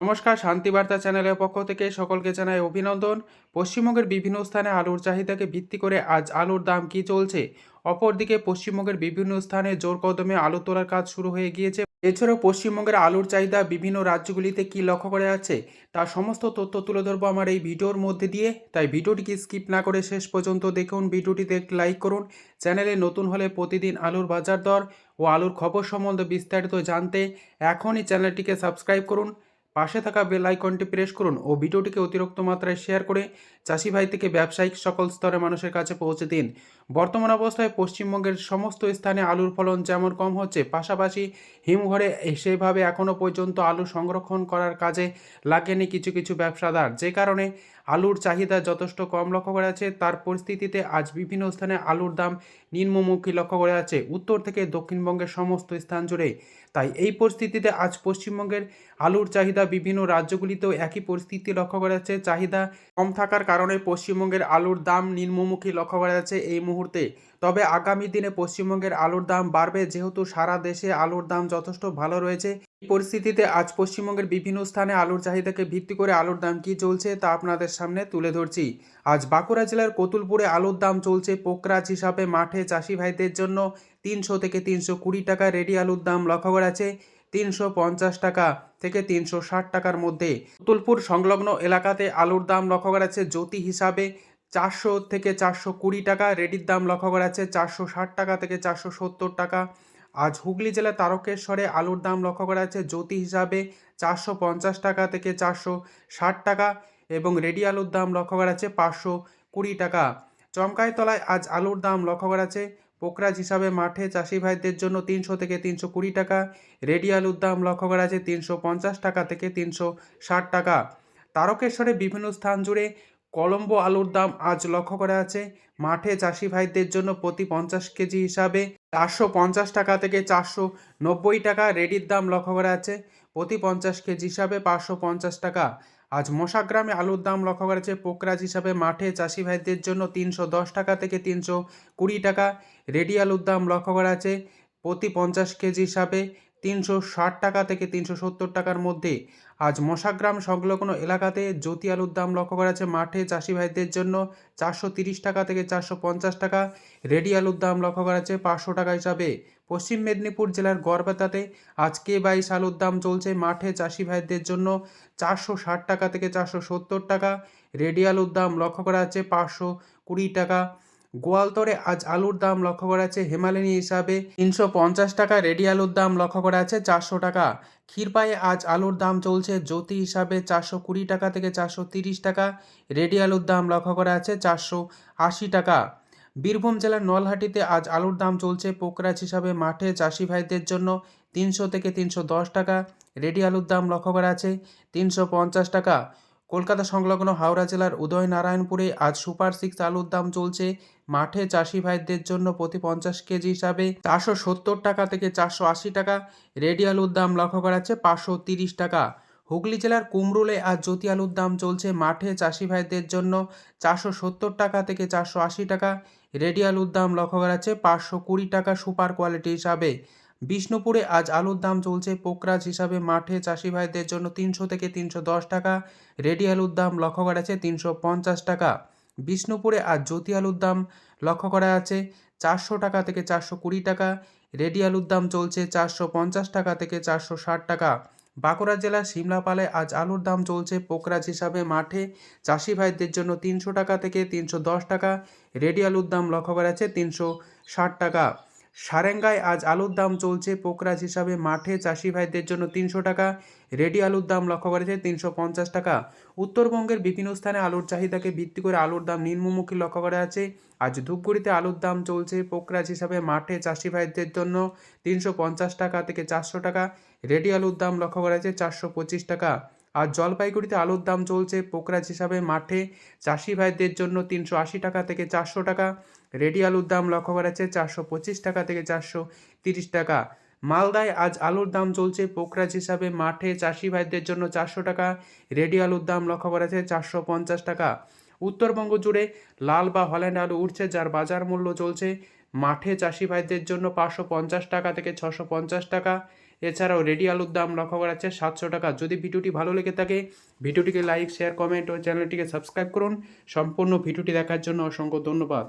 নমস্কার শান্তিবার্তা চ্যানেলের পক্ষ থেকে সকলকে জানাই অভিনন্দন। পশ্চিমবঙ্গের বিভিন্ন স্থানে আলুর চাহিদাকে ভিত্তি করে আজ আলুর দাম কি চলছে? অপরদিকে পশ্চিমবঙ্গের বিভিন্ন স্থানে জোর কদমে আলু তোলার কাজ শুরু হয়ে গিয়েছে। এছাড়াও পশ্চিমবঙ্গের আলুর চাহিদা বিভিন্ন রাজ্যগুলিতে কি লক্ষ্য করা যাচ্ছে তার সমস্ত তথ্য তুলে ধরবো আমার এই ভিডিওর মধ্যে দিয়ে। তাই ভিডিওটিকে স্কিপ না করে শেষ পর্যন্ত দেখুন, ভিডিওটিতে একটি লাইক করুন। চ্যানেলে নতুন হলে প্রতিদিন আলুর বাজার দর ও আলুর খবর সম্বন্ধে বিস্তারিত জানতে এখনই চ্যানেলটিকে সাবস্ক্রাইব করুন। পাশে থাকা বেল আইকনটি প্রেস করুন ও ভিডিওটিকে অতিরিক্ত মাত্রায় শেয়ার করে চাষি ভাই থেকে ব্যবসায়িক সকল স্তরে মানুষের কাছে পৌঁছে দিন। বর্তমান অবস্থায় পশ্চিমবঙ্গের সমস্ত স্থানে আলুর ফলন যেমন কম হচ্ছে, পাশাপাশি হিমঘরে সেভাবে এখনও পর্যন্ত আলু সংরক্ষণ করার কাজে লাগেনি কিছু কিছু ব্যবসাদার। যে কারণে আলুর চাহিদা যথেষ্ট কম লক্ষ্য করা যাচ্ছে। তার পরিস্থিতিতে আজ বিভিন্ন স্থানে আলুর দাম নিম্নমুখী লক্ষ্য করা যাচ্ছে। উত্তর থেকে দক্ষিণবঙ্গের সমস্ত স্থান জুড়ে। তাই এই পরিস্থিতিতে আজ পশ্চিমবঙ্গের আলুর চাহিদা বিভিন্ন রাজ্যগুলিতেও একই পরিস্থিতি লক্ষ্য করা যাচ্ছে। চাহিদা কম থাকার কারণে পশ্চিমবঙ্গের আলুর দাম নিম্নমুখী লক্ষ্য করা যাচ্ছে এই মুহূর্তে। তবে আগামী দিনে পশ্চিমবঙ্গের আলুর দাম বাড়বে। যেহেতু সারা দেশে আলুর দাম যথেষ্ট ভালো রয়েছে পরিস্থিতিতে আজ পশ্চিমবঙ্গের বিভিন্ন স্থানে আলুর চাহিদাকে ভিত্তি করে আলুর দাম কি চলছে তা আপনাদের সামনে তুলে ধরছি। আজ বাঁকুড়া জেলার কতুলপুরে আলুর দাম চলছে পোকরাজ হিসাবে মাঠে চাষি ভাইদের জন্য তিনশো থেকে তিনশো কুড়ি টাকা রেডি আলুর দাম লক্ষ্য করা আছে তিনশো পঞ্চাশ টাকা থেকে তিনশো ষাট টাকার মধ্যে। কতুলপুর সংলগ্ন এলাকাতে আলুর দাম লক্ষ্য করা আছে জ্যোতি হিসাবে চারশো থেকে চারশো কুড়ি টাকা, রেডির দাম লক্ষ্য করা আছে চারশো ষাট টাকা থেকে চারশো সত্তর টাকা আজ হুগলি জেলার তারকেশ্বরে আলুর দাম লক্ষ্য করা আছে জ্যোতি হিসাবে চারশো পঞ্চাশ টাকা থেকে চারশো ষাট টাকা এবং রেডি আলুর দাম লক্ষ্য করা আছে পাঁচশো কুড়ি টাকা। চমকাইতলায় আজ আলুর দাম লক্ষ্য করা আছে পোকরাজ হিসাবে মাঠে চাষি ভাইদের জন্য তিনশো থেকে তিনশো কুড়ি টাকা। রেডি আলুর দাম লক্ষ্য করা আছে তিনশো পঞ্চাশ টাকা থেকে তিনশো ষাট টাকা। তারকেশ্বরে বিভিন্ন স্থান জুড়ে কলম্বো আলুর দাম আজ লক্ষ্য করা আছে মাঠে চাষি ভাইদের জন্য প্রতি পঞ্চাশ কেজি হিসাবে চারশো পঞ্চাশ টাকা থেকে চারশো নব্বই টাকা রেডির দাম লক্ষ্য করা আছে প্রতি পঞ্চাশ কেজি হিসাবে পাঁচশো পঞ্চাশ টাকা। আজ মশাগ্রামে আলুর দাম লক্ষ্য করা আছে পোকরাজ হিসাবে মাঠে চাষি ভাইদের জন্য তিনশো দশ টাকা থেকে তিনশো কুড়ি টাকা। রেডি আলুর দাম লক্ষ্য করা আছে প্রতি পঞ্চাশ কেজি হিসাবে তিনশো ষাট টাকা থেকে তিনশো সত্তর টাকার মধ্যে। আজ মশাগ্রাম সংলগ্ন এলাকাতে জ্যোতি আলুর দাম লক্ষ্য করা আছে মাঠে চাষি ভাইদের জন্য চারশো তিরিশ টাকা থেকে চারশো পঞ্চাশ টাকা। রেডি আলুর দাম লক্ষ্য করা আছে পাঁচশো টাকা হিসাবে। পশ্চিম মেদিনীপুর জেলার গড়বেতাতে আজকে বাইশ আলুর দাম চলছে মাঠে চাষি ভাইদের জন্য চারশো ষাট টাকা থেকে চারশো সত্তর টাকা। রেডি আলুর দাম লক্ষ্য করা আছে পাঁচশো কুড়ি টাকা। গোয়ালতরে আজ আলুর দাম লক্ষ্য করা আছে হেমালিনী হিসাবে তিনশো পঞ্চাশ টাকা, রেডি আলুর দাম লক্ষ্য করা আছে চারশো টাকা। ক্ষীরপায়ে আজ আলুর দাম চলছে জ্যোতি হিসাবে চারশো কুড়ি টাকা থেকে চারশো তিরিশ টাকা, রেডি আলুর দাম লক্ষ্য করা আছে চারশো আশি টাকা। বীরভূম জেলার নলহাটিতে আজ আলুর দাম চলছে পোকরাজ হিসাবে মাঠে চাষি ভাইদের জন্য তিনশো থেকে তিনশো দশ টাকা, রেডি আলুর দাম লক্ষ্য করা আছে তিনশো পঞ্চাশ টাকা। কলকাতা সংলগ্ন হাওড়া জেলার উদয়নারায়ণপুরে আজ সুপার সিক্স আলুর দাম চলছে। মাঠে চাষি ভাইদের জন্য প্রতি পঞ্চাশ কেজি হিসাবে চারশো সত্তর টাকা থেকে চারশো আশি টাকা। রেডি আলুর দাম লক্ষ্য করা যাচ্ছে পাঁচশো তিরিশ টাকা। হুগলি জেলার কুমরুলে আজ জ্যোতি আলুর দাম চলছে। মাঠে চাষি ভাইদের জন্য চারশো সত্তর টাকা থেকে চারশো আশি টাকা। রেডি আলুর দাম লক্ষ্য করা যাচ্ছে পাঁচশো কুড়ি টাকা সুপার কোয়ালিটি হিসাবে। বিষ্ণুপুরে আজ আলুর দাম চলছে পোকরাজ হিসাবে মাঠে চাষি ভাইদের জন্য তিনশো থেকে তিনশো দশ টাকা, রেডি আলুর দাম লক্ষ্য করা আছে তিনশো পঞ্চাশ টাকা। বিষ্ণুপুরে আজ জ্যোতি আলুর দাম লক্ষ্য করা আছে চারশো টাকা থেকে চারশো কুড়ি টাকা, রেডি আলুর দাম চলছে চারশো পঞ্চাশ টাকা থেকে চারশো ষাট টাকা। বাঁকুড়া জেলার সিমলাপালে আজ আলুর দাম চলছে পোকরাজ হিসাবে মাঠে চাষি ভাইদের জন্য তিনশো টাকা থেকে তিনশো দশ টাকা, রেডি আলুর দাম লক্ষ্য করা আছে তিনশো ষাট টাকা। সারেঙ্গায় আজ আলুর দাম চলছে পোকরাজ হিসাবে। মাঠে চাষি ভাইদের জন্য তিনশো টাকা, রেডি আলুর দাম লক্ষ্য করেছে তিনশো পঞ্চাশ টাকা। উত্তরবঙ্গের বিভিন্ন স্থানে আলুর চাহিদাকে ভিত্তি করে আলুর দাম নিম্নমুখী লক্ষ্য করা আছে আজ ধূপগুড়িতে আলুর দাম চলছে পোকরাজ হিসাবে। মাঠে চাষি ভাইদের জন্য তিনশো পঞ্চাশ টাকা থেকে চারশো টাকা, রেডি আলুর দাম লক্ষ্য করা আছে চারশো পঁচিশ টাকা। আর জলপাইগুড়িতে আলুর দাম চলছে পোকরাজ হিসাবে। মাঠে চাষি ভাইদের জন্য তিনশো আশি টাকা থেকে চারশো টাকা রেডি আলুর দাম লক্ষ্য করা যাচ্ছে চারশো পঁচিশ টাকা থেকে চারশো তিরিশ টাকা। মালদায় আজ আলুর দাম চলছে পোকরাজ হিসাবে। মাঠে চাষি ভাইদের জন্য চারশো টাকা, রেডি আলুর দাম লক্ষ্য করা যাচ্ছে চারশো পঞ্চাশ টাকা। উত্তরবঙ্গ জুড়ে লাল বা হল্যান্ড আলু উঠছে, যার বাজার মূল্য চলছে। মাঠে চাষি ভাইদের জন্য পাঁচশো পঞ্চাশ টাকা থেকে ছশো পঞ্চাশ টাকা। এছাড়াও রেডি আলুর দাম লক্ষ্য করা যাচ্ছে সাতশো টাকা। যদি ভিডিওটি ভালো লেগে থাকে, ভিডিওটিকে লাইক, শেয়ার, কমেন্ট ও চ্যানেলটিকে সাবস্ক্রাইব করুন। সম্পূর্ণ ভিডিওটি দেখার জন্য অসংখ্য ধন্যবাদ।